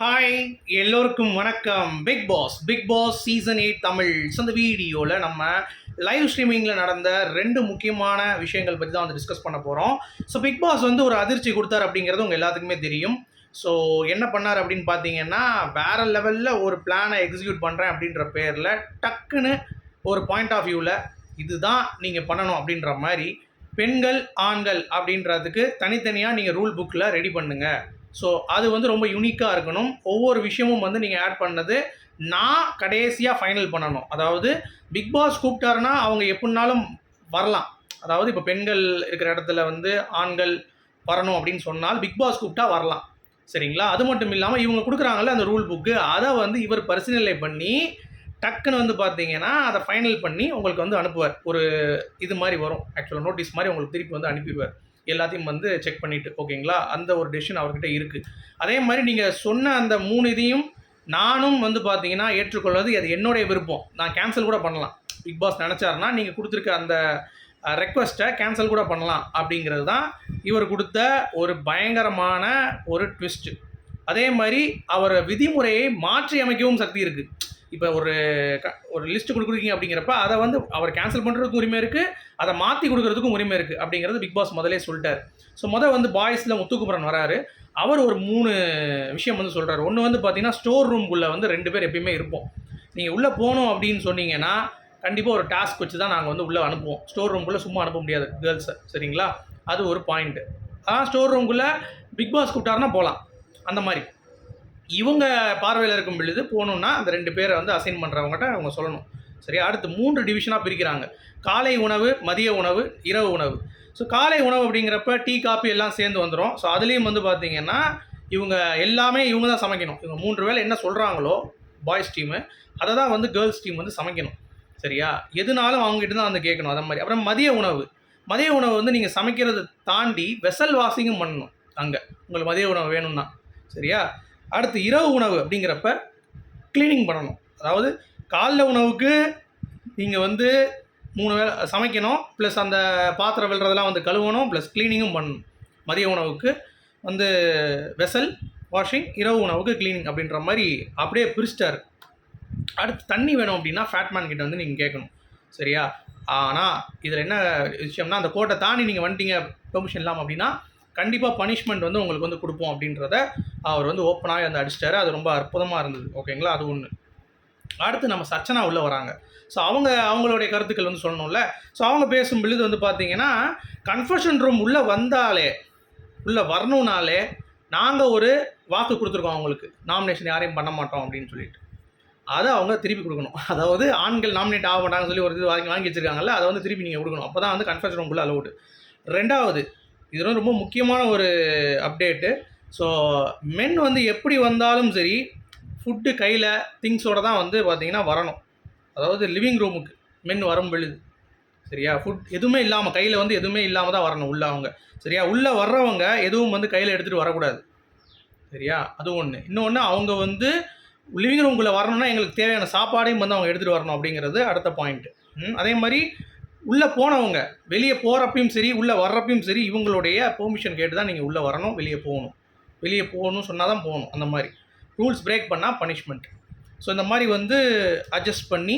Hi எல்லோருக்கும் வணக்கம். Bigg Boss Bigg Boss season eight Tamil. So இந்த வீடியோவில் நம்ம லைவ் ஸ்ட்ரீமிங்கில் நடந்த ரெண்டு முக்கியமான விஷயங்கள் பற்றி தான் வந்து டிஸ்கஸ் பண்ண போகிறோம் ஸோ பிக் பாஸ் வந்து ஒரு அதிர்ச்சி கொடுத்தார் அப்படிங்கிறது உங்கள் எல்லாத்துக்குமே தெரியும். ஸோ என்ன பண்ணார் அப்படின்னு பார்த்தீங்கன்னா வேறு லெவலில் ஒரு பிளானை எக்ஸிக்யூட் பண்ணுறேன் அப்படின்ற பேரில் டக்குன்னு ஒரு பாயிண்ட் ஆஃப் வியூவில் இதுதான் நீங்கள் பண்ணணும் அப்படின்ற மாதிரி பெண்கள் ஆண்கள் அப்படின்றதுக்கு தனித்தனியாக நீங்கள் ரூல் புக்கில் ரெடி பண்ணுங்கள் ஸோ அது வந்து ரொம்ப யூனிக்காக இருக்கணும். ஒவ்வொரு விஷயமும் வந்து நீங்கள் ஆட் பண்ணது நான் கடைசியாக ஃபைனல் பண்ணணும். அதாவது பிக் பாஸ் கூப்பிட்டாருன்னா அவங்க எப்படினாலும் வரலாம். அதாவது இப்போ பெண்கள் இருக்கிற இடத்துல வந்து ஆண்கள் வரணும் அப்படின்னு சொன்னால் பிக் பாஸ் கூப்பிட்டா வரலாம். சரிங்களா? அது மட்டும் இல்லாமல் இவங்க கொடுக்குறாங்கல்ல அந்த ரூல் புக்கு அதை வந்து இவர் பரிசீலனை பண்ணி டக்குன்னு வந்து பார்த்தீங்கன்னா அதை ஃபைனல் பண்ணி உங்களுக்கு வந்து அனுப்புவார். ஒரு இது மாதிரி வரும். ஆக்சுவலாக நோட்டீஸ் மாதிரி உங்களுக்கு திருப்பி வந்து அனுப்பிடுவார். எல்லாத்தையும் வந்து செக் பண்ணிவிட்டு ஓகேங்களா அந்த ஒரு டெசிஷன் அவர்கிட்ட இருக்குது அதே மாதிரி நீங்கள் சொன்ன அந்த மூணு இதையும் நானும் வந்து பார்த்தீங்கன்னா ஏற்றுக்கொள்வது அது என்னுடைய விருப்பம். நான் கேன்சல் கூட பண்ணலாம். பிக் பாஸ் நினச்சாருன்னா நீங்கள் கொடுத்துருக்க அந்த ரெக்வஸ்ட்டை கேன்சல் கூட பண்ணலாம் அப்படிங்கிறது தான் இவர் கொடுத்த ஒரு பயங்கரமான ஒரு ட்விஸ்ட்டு அதே மாதிரி அவர் விதிமுறையை மாற்றி அமைக்கவும் சக்தி இருக்குது இப்போ ஒரு க ஒரு லிஸ்ட் கொடுக்குறீங்க அப்படிங்கிறப்ப அதை வந்து அவர் கேன்சல் பண்ணுறதுக்கும் உரிமை இருக்குது அதை மாற்றி கொடுக்குறதுக்கும் உரிமை இருக்குது அப்படிங்கிறது பிக் பாஸ் முதலே சொல்லிட்டார். ஸோ முதல் வந்து பாய்ஸில் முத்துக்குமரன் வராரு. அவர் ஒரு மூணு விஷயம் வந்து சொல்கிறார் ஒன்று வந்து பார்த்தீங்கன்னா ஸ்டோர் ரூம்குள்ளே வந்து ரெண்டு பேர் எப்பயுமே இருப்போம். நீங்கள் உள்ளே போகணும் அப்படின்னு சொன்னீங்கன்னா கண்டிப்பாக ஒரு டாஸ்க் வச்சு தான் நாங்கள் வந்து உள்ளே அனுப்புவோம். ஸ்டோர் ரூம்குள்ளே சும்மா அனுப்ப முடியாது கேர்ள்ஸை சரிங்களா? அது ஒரு பாயிண்ட்டு ஆனால் ஸ்டோர் ரூம்குள்ளே பிக் பாஸ் கூப்பிட்டாருன்னா போகலாம் அந்த மாதிரி. இவங்க பார்வையில் இருக்கும் பொழுது போகணுன்னா அந்த ரெண்டு பேரை வந்து அசைன் பண்ணுறவங்ககிட்ட அவங்க சொல்லணும். சரியா? அடுத்து மூன்று டிவிஷனாக பிரிக்கிறாங்க. காலை உணவு மதிய உணவு இரவு உணவு. ஸோ காலை உணவு அப்படிங்கிறப்ப டீ காப்பி எல்லாம் சேர்ந்து வந்துடும் ஸோ அதுலேயும் வந்து பார்த்தீங்கன்னா இவங்க எல்லாமே இவங்க தான் சமைக்கணும். இவங்க மூன்று வேளை என்ன சொல்கிறாங்களோ பாய்ஸ் டீமு அதை தான் வந்து கேர்ள்ஸ் டீம் வந்து சமைக்கணும். சரியா? எதுனாலும் அவங்ககிட்ட தான் வந்து கேட்கணும். அதை மாதிரி. அப்புறம் மதிய உணவு. மதிய உணவு வந்து நீங்கள் சமைக்கிறதை தாண்டி வெசல் வாஷிங்கும் பண்ணணும். அங்கே. உங்களுக்கு மதிய உணவு வேணும்னா. சரியா? அடுத்து இரவு உணவு அப்படிங்கிறப்ப க்ளீனிங் பண்ணணும். அதாவது காலைல உணவுக்கு நீங்கள் வந்து மூணு வேலை சமைக்கணும் ப்ளஸ் அந்த பாத்திரம் வெல்றதெல்லாம் வந்து கழுவணும் ப்ளஸ் க்ளீனிங்கும் பண்ணணும். மதிய உணவுக்கு வந்து வெசல் வாஷிங் இரவு உணவுக்கு க்ளீனிங் அப்படின்ற மாதிரி அப்படியே பிரிச்சிட்டாரு. அடுத்து தண்ணி வேணும் அப்படின்னா ஃபேட்மேன் கிட்ட வந்து நீங்கள் கேட்கணும். சரியா? ஆனால் இதில் என்ன விஷயம்னா அந்த கோட்டை தாண்டி நீங்கள் வந்துட்டீங்க பெர்மிஷன் இல்லாமல் அப்படின்னா கண்டிப்பாக பனிஷ்மெண்ட் வந்து உங்களுக்கு வந்து கொடுப்போம் அப்படின்றத அவர் வந்து ஓப்பனாகவே வந்து அடிச்சிட்டாரு. அது ரொம்ப அற்புதமாக இருந்தது. ஓகேங்களா அது ஒன்று அடுத்து நம்ம சச்சனா உள்ளே வராங்க. ஸோ அவங்க அவங்களுடைய கருத்துக்கள் வந்து சொல்லணும்ல. ஸோ அவங்க பேசும் பொழுது வந்து பார்த்தீங்கன்னா கன்ஃபர்ஷன் ரூம் உள்ளே வந்தாலே உள்ளே வரணுனாலே நாங்கள் ஒரு வாக்கு கொடுத்துருக்கோம் அவங்களுக்கு. நாமினேஷன் யாரையும் பண்ண மாட்டோம் அப்படின்னு சொல்லிட்டு. அதை அவங்க திருப்பி கொடுக்கணும். அதாவது ஆண்கள் நாமினேட் ஆக மாட்டாங்கன்னு சொல்லி ஒரு இது வாங்கி வாங்கி வச்சிருக்காங்கல்ல அதை வந்து திருப்பி நீங்கள் கொடுக்கணும். அப்போ தான் வந்து கன்ஃபர்ஷன் ரூம்குள்ளே அலௌடு ரெண்டாவது இது வந்து ரொம்ப முக்கியமான ஒரு அப்டேட்டு ஸோ மென் வந்து எப்படி வந்தாலும் சரி ஃபுட்டு கையில் திங்ஸோட தான் வந்து பார்த்திங்கன்னா வரணும். அதாவது லிவிங் ரூமுக்கு மென் வரும் பொழுது சரியா? ஃபுட் எதுவுமே இல்லாமல் கையில் வந்து எதுவுமே இல்லாமல் தான் வரணும் உள்ளே அவங்க சரியா? உள்ளே வர்றவங்க எதுவும் வந்து கையில் எடுத்துகிட்டு வரக்கூடாது சரியா? அது ஒன்று இன்னொன்று அவங்க வந்து லிவிங் ரூம்குள்ளே வரணும்னா எங்களுக்கு தேவையான சாப்பாடையும் வந்து அவங்க எடுத்துகிட்டு வரணும் அப்படிங்கிறது அடுத்த பாயிண்ட்டு அதே மாதிரி உள்ளே போனவங்க வெளியே போகிறப்பையும் சரி உள்ளே வர்றப்பையும் சரி இவங்களுடைய பெர்மிஷன் கேட்டு தான் நீங்கள் உள்ளே வரணும் வெளியே போகணும். வெளியே போகணும் சொன்னால் தான் போகணும் அந்த மாதிரி. ரூல்ஸ் பிரேக் பண்ணால் பனிஷ்மெண்ட் ஸோ இந்த மாதிரி வந்து அட்ஜஸ்ட் பண்ணி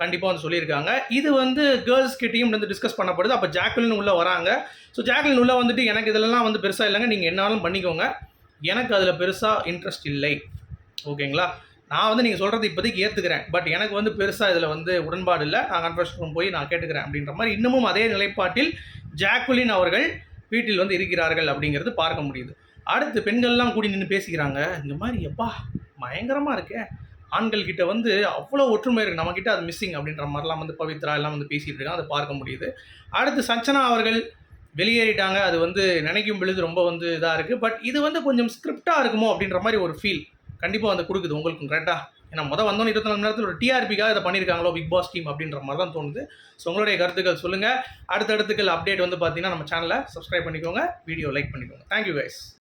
கண்டிப்பாக வந்து சொல்லியிருக்காங்க. இது வந்து கேர்ள்ஸ் கிட்டேயும் வந்து டிஸ்கஸ் பண்ணப்படுது. அப்போ ஜாக்லின் உள்ளே வராங்க. ஸோ ஜாக்லின் உள்ளே வந்துட்டு எனக்கு இதெல்லாம் வந்து பெருசாக இல்லைங்க. நீங்கள் என்னாலும் பண்ணிக்கோங்க. எனக்கு அதில் பெருசாக இன்ட்ரெஸ்ட் இல்லை. ஓகேங்களா? நான் வந்து நீங்கள் சொல்கிறது இப்போதைக்கு ஏற்றுக்கிறேன் பட் எனக்கு வந்து பெருசாக இதில் வந்து உடன்பாடு இல்லை. நான் கன்ஃபர்ஷன் ரூம் போய் நான் கேட்டுக்கிறேன் அப்படின்ற மாதிரி இன்னமும் அதே நிலைப்பாட்டில் ஜாக்குலின் அவர்கள் வீட்டில் வந்து இருக்கிறார்கள் அப்படிங்கிறது பார்க்க முடியுது. அடுத்து பெண்கள்லாம் கூடி நின்று பேசிக்கிறாங்க. இந்த மாதிரி எப்பா பயங்கரமாக இருக்கே. ஆண்கள் கிட்ட வந்து அவ்வளோ ஒற்றுமை இருக்குது நம்மக்கிட்ட அது மிஸ்ஸிங் அப்படின்ற மாதிரிலாம் வந்து பவித்ரா எல்லாம் வந்து பேசிகிட்டு இருக்காங்க. அதை பார்க்க முடியுது. அடுத்து சஞ்சனா அவர்கள் வெளியேறிட்டாங்க. அது வந்து நினைக்கும் பொழுது ரொம்ப வந்து இதாக இருக்குது பட் இது வந்து கொஞ்சம் ஸ்கிரிப்டாக இருக்குமோ அப்படின்ற மாதிரி ஒரு ஃபீல் கண்டிப்பாக வந்து கொடுக்குது உங்களுக்கும் கரெக்டாக ஏன்னா மொதல் வந்தோன்னு இருபத்தி நாலு நேரத்தில் ஒரு டிஆர்பிக்காக இதை பண்ணியிருக்காங்களோ பிக் பாஸ் டீம் அப்படின்ற மாதிரி தான் தோணுது. ஸோ உங்களுடைய கருத்துக்கள் சொல்லுங்கள் அடுத்தடுத்துக்கள் அப்டேட் வந்து பார்த்தீங்கன்னா நம்ம சேனலை சப்ஸ்கிரைப் பண்ணிக்கோங்க. வீடியோ லைக் பண்ணிக்கோங்க. Thank you guys